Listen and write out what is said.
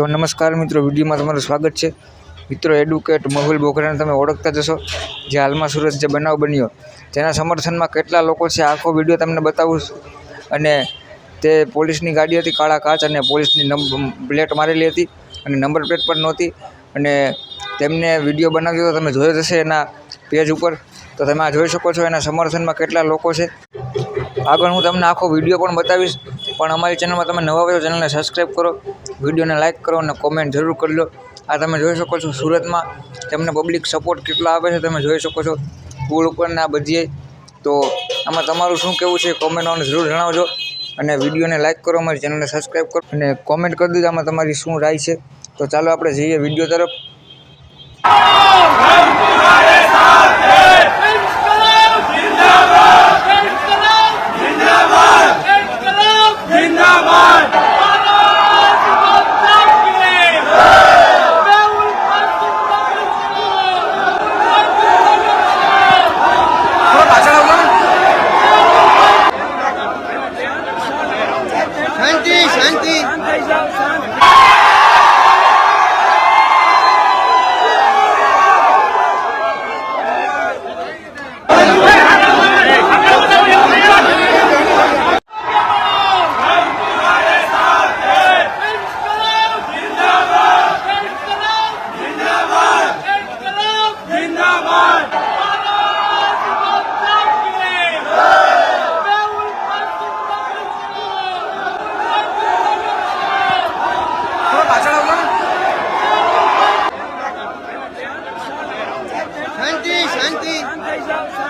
તો નમસ્કાર મિત્રો, વિડીયોમાં તમારું સ્વાગત છે. મિત્રો એડવોકેટ મહુલ બોગરાને તમે ઓળખતા જશો જે હાલમાં સુરત જે બનાવ બન્યો, તેના સમર્થનમાં કેટલા લોકો છે, આખો વીડિયો તમને બતાવું અને તે પોલીસની ગાડી હતી, કાળા કાચ અને પોલીસની પ્લેટ મારેલી હતી અને નંબર પ્લેટ પણ નહોતી. અને તેમને વીડિયો બનાવ્યો તો તમે જોયો જશે એના પેજ ઉપર. તો તમે આ જોઈ શકો છો એના સમર્થનમાં કેટલા લોકો છે. આગળ હું તમને આખો વીડિયો પણ બતાવીશ. પણ અમારી ચેનલમાં તમે નવા હોય ચેનલને સબસ્ક્રાઈબ કરો વિડીયોને લાઇક કરો અને કોમેન્ટ જરૂર કરી લો. આ તમે જોઈ શકો છો સુરતમાં તેમને પબ્લિક સપોર્ટ કેટલો આપે છે તમે જોઈ શકો છો. પુલ ઉપરના બધીએ. તો આમાં તમારું શું કહેવું છે કોમેન્ટમાં જરૂર જણાવજો અને વિડીયોને લાઇક કરો, અમારી ચેનલને સબસ્ક્રાઈબ કરો અને કોમેન્ટ કરી દીધો આમાં તમારી શું રાય છે. તો ચાલો આપણે જઈએ વીડિયો તરફ. Raise up, son. 判定いきます。